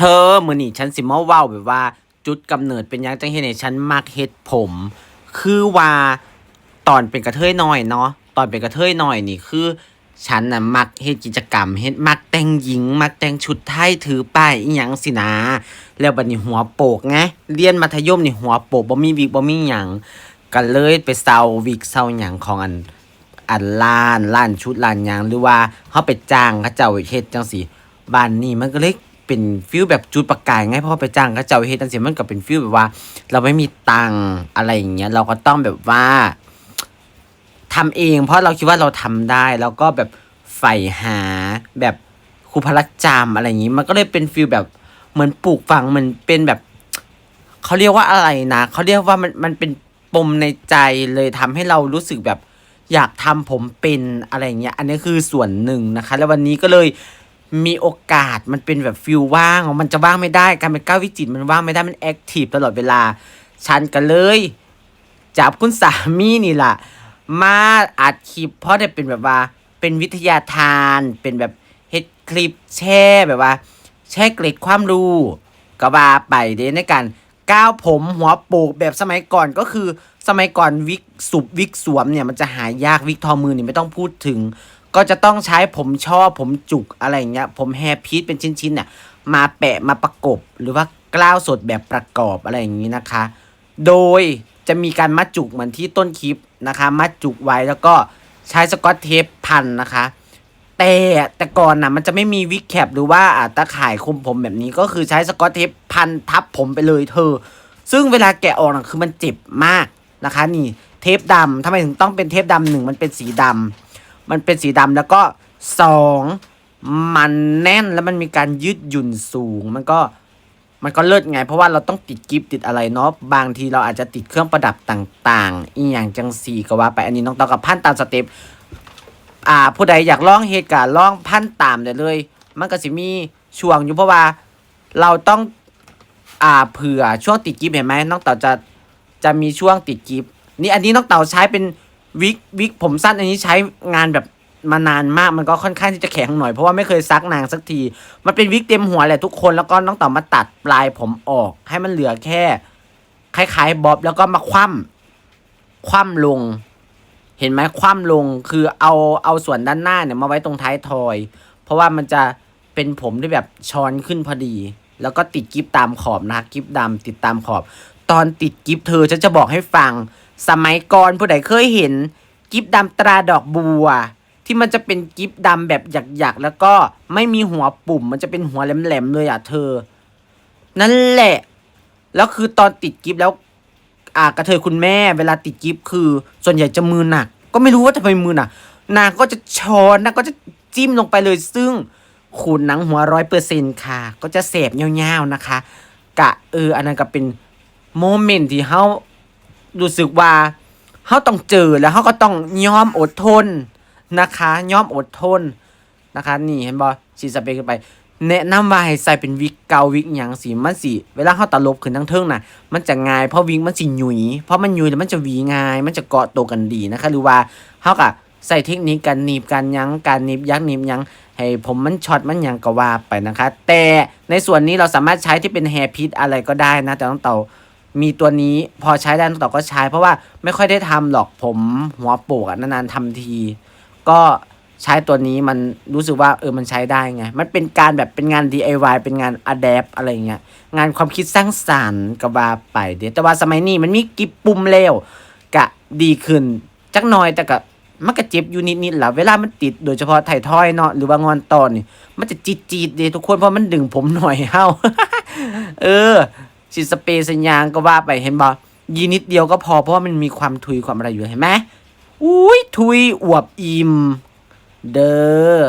เธอมือนี่ฉันสิมาเว้าแบบว่า จุดกำเนิดเป็นยังจังเฮ็ดให้ฉันมักเฮ็ดผม คือว่าตอนเป็นกระเทยหน้อยเนาะตอนเป็นกระเทยหน้อยนี่คือฉันน่ะมักเฮ็ดกิจกรรมเฮ็ดมักแต่งหญิง มักแต่งชุดไทยถือป้ายอีหยังสินะแล้วบัดนี้หัวโปกไงเรียนมัธยมนี่หัวโปกบ่มีวิกบ่มีหยังก็เลยไปเซาวิกเซาหยังของอันอันล้านล้านชุดล้านหยังหรือว่าเขาไปจ้างเขาเจ้าเฮ็ดจังซี่บ้านนี้มันก็เลย เป็นฟิลแบบจุดประกายไงเพราะว่าไปจ้างเขาเจ้าเฮ็ดจังซี่มันก็เป็นฟิลแบบว่า เราไม่มีตังอะไรอย่างเงี้ยเราก็ต้องแบบว่าทำเอง เพราะเราคิดว่าเราทำได้ แล้วก็แบบใฝ่หาแบบครูพละจามอะไรอย่างงี้ มันก็เลยเป็นฟิลแบบเหมือนปลูกฝังเหมือนเป็นแบบเขาเรียกว่าอะไรนะเขาเรียกว่ามันมันเป็นปมในใจเลยทำให้เรารู้สึกแบบอยากทำผมเป็นอะไรเงี้ย อันนี้คือส่วนหนึ่งนะคะ แล้ววันนี้ก็เลย มีโอกาสมันเป็นแบบฟิลว่าง มันจะว่างไม่ได้ การเป็นก้าววิจิตมันว่างไม่ได้ มันแอคทีฟตลอดเวลา ฉันก็เลย จับคุณสามีนี่ล่ะ มาอัดคลิป เพราะได้เป็นแบบว่า เป็นวิทยาทาน เป็นแบบเฮ็ดคลิปแช่แบบว่า แช่เกร็ดความรู้ก็ว่าไปเด้ในการก้าวผมหัวโปกแบบสมัยก่อนก็คือสมัยก่อนวิกสุบวิกสวมเนี่ยมันจะหายากวิกทอมือนี่ไม่ต้องพูดถึง ก็จะต้องใช้ผมช่อผมจุกอะไรอย่างเงี้ย ผมแฮร์พีซเป็นชิ้นๆเนี่ยมาแปะมาประกบหรือว่ากล้าวสดแบบประกอบอะไรอย่างนี้นะคะ โดยจะมีการมัดจุกเหมือนที่ต้นคลิปนะคะ มัดจุกไว้แล้วก็ใช้สกอตเทปพันนะคะ แต่แต่ก่อนนะมันจะไม่มีวิกแคปหรือว่าอ่าตาข่ายคลุมผมแบบนี้ก็คือใช้สกอตเทปพันทับผมไปเลยเธอ ซึ่งเวลาแกะออกนะคือมันเจ็บมากนะคะ นี่เทปดำทำไมถึงต้องเป็นเทปดำหนึ่งมันเป็นสีดำ มันเป็นสีดำแล้วก็สองมันแน่นแล้วมันมีการยืดหยุ่นสูง มันก็มันก็เลิศไง เพราะว่าเราต้องติดกิฟติดอะไรเนาะบางทีเราอาจจะติดเครื่องประดับต่างๆ อีอย่างจังสีก็ว่าไปอันนี้น้องตองกับพันตามสเต็ปอ่าผู้ใดอยากลองเหตุการณ์ลองพันตามได้เลย มันก็สิมีช่วงอยู่เพราะว่าเราต้องอ่าเผื่อช่วงติดกิฟเห็นไหมน้องเต่าจะจะมีช่วงติดกิฟนี่อันนี้น้องเต่าใช้เป็น วิกวิกผมสั้นอันนี้ใช้งานแบบมานานมากมันก็ค่อนข้างที่จะแข็งหน่อยเพราะว่าไม่เคยซักนางสักที มันเป็นวิกเต็มหัวแหละทุกคนแล้วก็น้องต่ามาตัดปลายผมออก ให้มันเหลือแค่ คล้ายๆบ๊อบแล้วก็มาคว่ำคว่ำลง เห็นไหมคว่ำลงคือเอาเอาส่วนด้านหน้าเนี่ยมาไว้ตรงท้ายทอย เพราะว่ามันจะเป็นผมที่แบบช้อนขึ้นพอดี แล้วก็ติดกิฟตามขอบนะกิฟดำติดตามขอบ ตอนติดกิฟเธอฉันจะบอกให้ฟัง สมัยก่อนผู้ใดเคยเห็นกิฟดำตราดอกบัว ที่มันจะเป็นกิฟดำแบบหยักๆ แล้วก็ไม่มีหัวปุ่ม มันจะเป็นหัวแหลมๆเลยอะเธอ นั่นแหละ แล้วคือตอนติดกิฟแล้ว อ่ากระเทยคุณแม่เวลาติดกิฟคือส่วนใหญ่จะมือหนัก ก็ไม่รู้ว่าทำไมมือหนักนางก็จะช้อนนางก็จะจิ้มลงไปเลยซึ่งขูดหนังหัวร้อยเปอร์เซ็นต์ค่ะ ก็จะเสบเงาวๆนะคะ กะเอออันนั้นก็เป็นโมเมนต์ที่เฮา รู้สึกว่าเฮาต้องเจอแล้วเฮาก็ต้องยอมอดทนนะคะยอมอดทนนะคะ นี่เห็นบ่ฉีสเปรย์ขึ้นไป แนะนำว่าให้ใส่เป็นวิกเกาวิกหยังสิมันสิเวลาเฮาตลบขึ้นทั้งเทิงน่ะ มันจะง่ายเพราะวิกมันสิหยุยเพราะมันหยุยแล้วมันจะวีง่าย มันจะเกาะตัวกันดีนะคะ หรือว่าเฮาก็ใส่เทคนิคการหนีบการยั้งการหนีบยักหนีบยั้งให้ผมมันช็อตมันยังก็ว่าไปนะคะ แต่ในส่วนนี้เราสามารถใช้ที่เป็นแฮร์พิทอะไรก็ได้นะแต่ต้องเตา มีตัวนี้พอใช้ได้ต้องเต่าก็ใช้ เพราะว่าไม่ค่อยได้ทำหรอกผมหัวโปกนานๆทำที ก็ใช้ตัวนี้มันรู้สึกว่าเออมันใช้ได้ไง มันเป็นการแบบเป็นงาน DIY เป็นงาน adapt อะไรเงี้ยงานความคิดสร้างสรรค์ก็ว่าไปเดี๋ยวแต่ว่าสมัยนี้มันมีกิบปุ่มเร็วกะดีขึ้น จักหน่อยแต่ก็มันก็เจ็บอยู่นิดๆแหละเวลามันติดโดยเฉพาะไถ่ทอยเนาะหรือว่างอนตอนนี่มันจะจีดจีดๆเดทุกคนเพราะมันดึงผมหน่อยเฮาเออ ฉีดสเปรย์สัญญางก็ว่าไปเห็นบ่ยีนิดเดียวก็พอเพราะว่ามันมีความทุยความอะไรอยู่เห็นไหมอุ้ยทุยอวบอิ่มเด้อ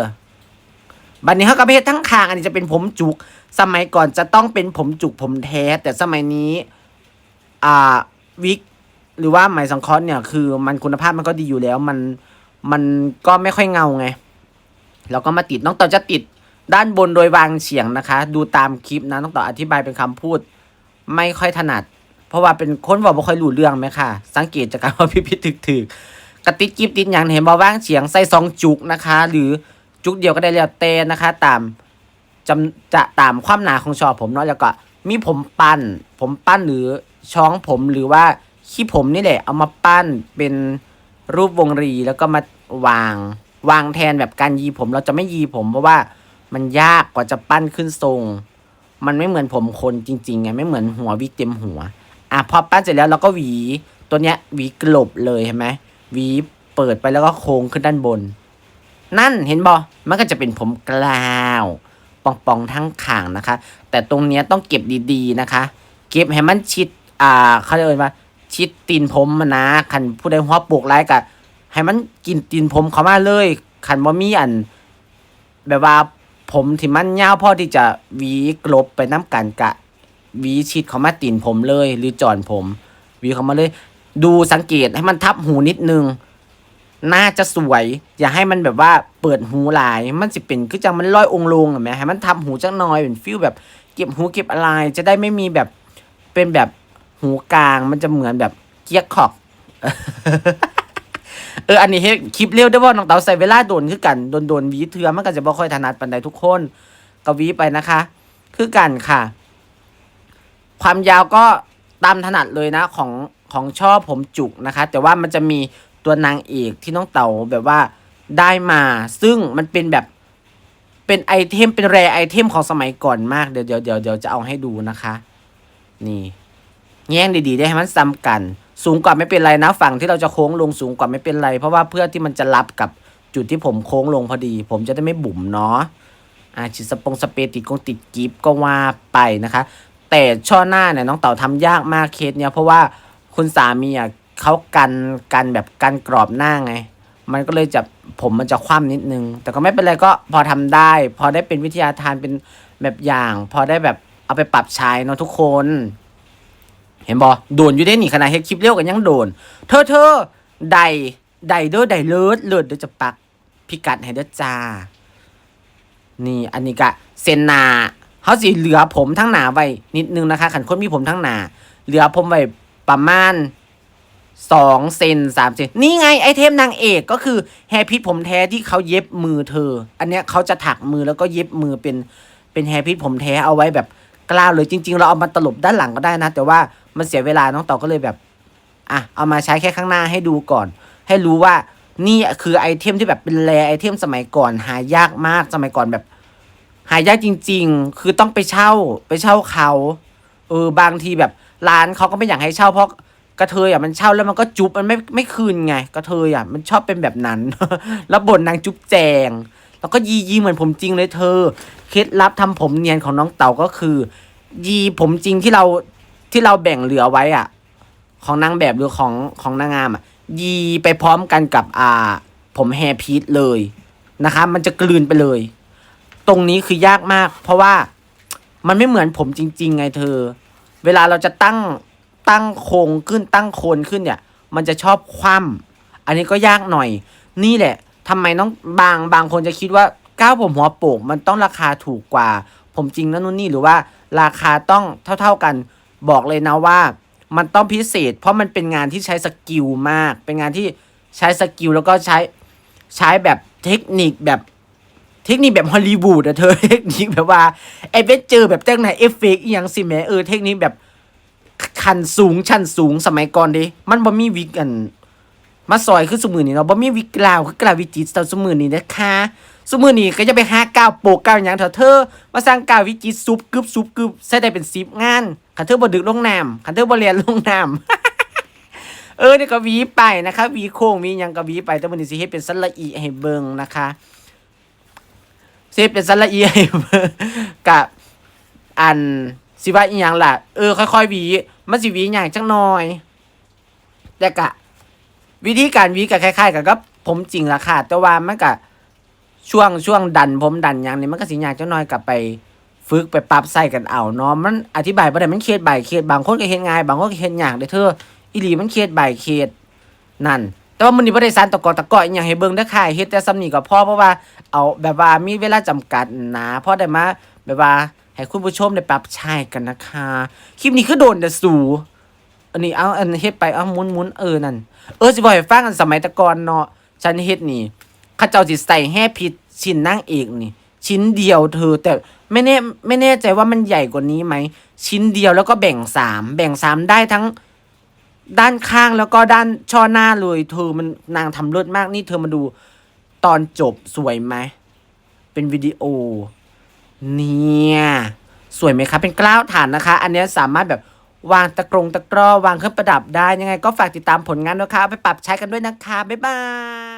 บัดนี้เขากระเพศทั้งคางอันนี้จะเป็นผมจุก สมัยก่อนจะต้องเป็นผมจุกผมแท้ แต่สมัยนี้ อ่าวิกหรือว่าไหมสังเคราะห์เนี่ยคือ มันคุณภาพมันก็ดีอยู่แล้ว มันมันก็ไม่ค่อยเงาไง แล้วก็มาติดน้องต่อจะติดด้านบนโดยวางเฉียงนะคะ ดูตามคลิปนะน้องต่ออธิบายเป็นคำพูด ไม่ค่อยถนัด เพราะว่าเป็นคนบอกไม่ค่อยรู้เรื่องไหมค่ะ สังเกตจากการว่าพี่พิถึกถึกๆกระติดกิฟติดอย่างเห็นบอว่างเฉียงใส่สองจุกนะคะ หรือจุกเดียวก็ได้แล้วแต่นะคะ ตามจำจะตามความหนาของชอบผมเนาะแล้วก็มีผมปั้น ผมปั้นหรือช้องผมหรือว่าขี้ผมนี่แหละ เอามาปั้นเป็นรูปวงรีแล้วก็มาวางวางแทนแบบการยีผมเราจะไม่ยีผมเพราะว่ามันยากกว่าจะปั้นขึ้นทรง มันไม่เหมือนผมคนจริงๆไงไม่เหมือนหัววิกเต็มหัว อะพอปั้นเสร็จแล้วเราก็หวีตัวเนี้ยหวีกลบเลยเห็นไหมหวีเปิดไปแล้วก็โค้งขึ้นด้านบน นั่นเห็นบอมันก็จะเป็นผมกลาวปองๆทั้งข่างนะคะ แต่ตรงเนี้ยต้องเก็บดีๆนะคะ เก็บให้มันชิดอ่าเขาเรียกว่า ชิดตีนผมมันนะคันผู้ใดหัวโปกไร้กะให้มันกินตีนผมเขามาเลยคันบ่มีอัน แบบว่า ผมที่มันยาวพอที่จะหวีกลบไปน้ำกันกะหวีชิดเขามาตีนผมเลย หรือจอนผมหวีเขามาเลย ดูสังเกตให้มันทับหูนิดนึง น่าจะสวย อย่าให้มันแบบว่าเปิดหูหลาย มันสิเป็นคือจังมันร้อยองลงเห็นไหมให้มันทับหูจังน้อยเป็นฟิลแบบเก็บหูเก็บอะไร จะได้ไม่มีแบบเป็นแบบหูกลางมันจะเหมือนแบบเกียกขอก เอออันนี้เฮ็ดคลิปเร็วได้ว่าน้องเต๋าใส่เวลาโดนคือกันโดนโดนวีเทือมันก็จะบ่ค่อยถนัดปานใดทุกคนก็วีไปนะคะ คือกันค่ะ ความยาวก็ตามถนัดเลยนะของของช่อผมจุกนะคะ แต่ว่ามันจะมีตัวนางเอกที่น้องเต๋าแบบว่าได้มา ซึ่งมันเป็นแบบเป็นไอเทมเป็นแรไอเทมของสมัยก่อนมากเดี๋ยวเดี๋ยวเดี๋ยวจะเอาให้ดูนะคะ นี่ แง่งดีๆ ได้ให้มันซ้ำกัน สูงกว่าไม่เป็นไรนะฝั่งที่เราจะโค้งลงสูงกว่าไม่เป็นไร เพราะว่าเพื่อที่มันจะรับกับจุดที่ผมโค้งลงพอดี ผมจะได้ไม่บุ๋มเนาะอ่าฉีดสปงสเปรติดกงติดกิฟก็ว่าไปนะคะ แต่ช่อหน้าเนี่ยน้องเต่าทำยากมากเคสเนี่ยเพราะว่าคุณสามีอะเขากันกันแบบกันกรอบหน้าไง มันก็เลยจะผมมันจะคว่ำนิดนึง แต่ก็ไม่เป็นไรก็พอทำได้ พอได้เป็นวิทยาทานเป็นแบบอย่าง พอได้แบบเอาไปปรับใช้เนาะทุกคน เห็นบอโดนอยู่ได้หนิขนาดเฮ็ดคลิปเร็วกันยังโดน เธอเธอใดใดเด้อใดเลิศเลิศเดี๋ยวจะปักพิกัดให้เด้อจ้า นี่อันนี้ก็เซนนาเขาสิเหลือผมทั้งหนาไว้นิดนึงนะคะขันคนมีผมทั้งหนา เหลือผมไว้ประมาณสองเซนสามเซนนี่ไงไอเทมนางเอกก็คือแฮร์พิทผมแท้ที่เขาเย็บมือเธอ อันเนี้ยเขาจะถักมือแล้วก็เย็บมือเป็นเป็นแฮร์พิทผมแท้เอาไว้แบบกล้าวเลยจริง ๆ เราเอามาตลบด้านหลังก็ได้นะ แต่ว่า มันเสียเวลาน้องต่อก็เลยแบบอะเอามาใช้แค่ข้างหน้าให้ดูก่อน ให้รู้ว่านี่คือไอเทมที่แบบเป็นแรไอเทมสมัยก่อนหายากมากสมัยก่อนแบบ หายากจริง ๆ คือต้องไปเช่าไปเช่าเขาเออบางทีแบบร้านเขาก็ไม่อยากให้เช่าเพราะกระเทยอะมันเช่าแล้วมันก็จุ๊บมันไม่ไม่คืนไงกระเทยอะมันชอบเป็นแบบนั้น แล้วบ่นนางจุ๊บแจง แล้วก็ยียีเหมือนผมจริงเลยเธอ เคล็ดลับทำผมเนียนของน้องเต่าก็คือ ยีผมจริงที่เรา ที่เราแบ่งเหลือไว้อะ ของนางแบบหรือของของนางงามอะ ยีไปพร้อมกันกับอ่า ผมแฮร์พีทเลยนะคะ มันจะกลืนไปเลย ตรงนี้คือยากมาก เพราะว่ามันไม่เหมือนผมจริง ๆ ไงเธอ เวลาเราจะตั้งตั้งโครงขึ้นตั้งโคนขึ้นเนี่ย มันจะชอบคว่ำอันนี้ก็ยากหน่อย นี่แหละทำไมน้องบางบางคนจะคิดว่าก้าวผมหัวโปกมันต้องราคาถูกกว่า ผมจริงนั่นนู่นนี่หรือว่าราคาต้องเท่า ๆกัน บอกเลยนะว่า มันต้องพิเศษ เพราะมันเป็นงานที่ใช้สกิลมาก เป็นงานที่ใช้สกิลแล้วก็ใช้ใช้แบบเทคนิคแบบเทคนิคแบบฮอลลีวูดอะเธอเทคนิคแบบว่าไอ้เวนเจอร์แบบจ้งไหนเอฟเฟกต์อย่างสิแหมเออเทคนิคแบบขันสูงชั้นสูงสมัยก่อนดิมันบ่มีวิกอันมาซอยคือสมือนี้เนาะบ่มีวิกลาวคือกลาวิจิตแต่สมือนี้นะคะสมือนี้ก็จะไปหาก้าวโปกก้าวหยังเถอเธอมาสร้างก้าววิจิตซุปกึบซุปกึบใช้ได้เป็น10งาน คันเธอบดึกลงน้ำคันเธอบเรียนลงน้ำเออนี่ก็วีไปนะคะวีโค้งวียังก็วีไปแต่มื้อนี้สิเฮ็ดเป็นสละอีให้เบิงนะคะสิเฮ็ดเป็นสละอีให้เบิงกับอันสิว่าอีหยังล่ะเออค่อยๆวีมันสิวีหยังจังหน่อย แต่กะ วิธีการวีก็คล้ายๆกันกับผมจริงล่ะค่ะ แต่ว่ามันก็ช่วงช่วงดันผมดันอย่างนี้มันก็สิยากจังน้อยกลับไป ฝึกไปปรับใส่กันเอาเนาะมันอธิบายบ่ได้มันเครียดบ่ายเครียดบางคนก็เฮ็ดง่ายบางคนก็เฮ็ดยากเด้อเธออีหลีมันเครียดบ่ายเครียดนั่น แต่ว่ามื้อนี้บ่ได้สานตะกอตะกออีหยังให้เบิ่งเด้อค่ะเฮ็ดแต่ซ้ำนี้ก็พอเพราะว่าเอาแบบว่ามีเวลาจำกัดนะพอได้มาแบบว่าให้คุณผู้ชมได้ปรับใช้กันนะคะคลิปนี้คือโดนแต่สูอันนี้เอาอันเฮ็ดไปเอาหมุนหมุนเออนั่นเออสิบ่ให้ฟังกันสมัยตะกอนเนาะฉันเฮ็ดนี่เขาเจ้าสิใส่แห่ผิดชิ้นนางเอกนี่ ชิ้นเดียวเธอแต่ ไม่แน่ไม่แน่ใจว่ามันใหญ่กว่านี้ไหม ชิ้นเดียวแล้วก็แบ่งสามแบ่งสามได้ทั้งด้านข้างแล้วก็ด้านช่อหน้าเลยเธอมันนางทำเลิศมากนี่เธอมาดูตอนจบสวยไหม เป็นวิดีโอ เนี่ย สวยไหมคะ เป็นกล้าวฐานนะคะ อันนี้สามารถแบบวางตะกรงตะกร้อวางเครื่องประดับได้ยังไง ก็ฝากติดตามผลงานนะคะไปปรับใช้กันด้วยนะคะ บ๊ายบาย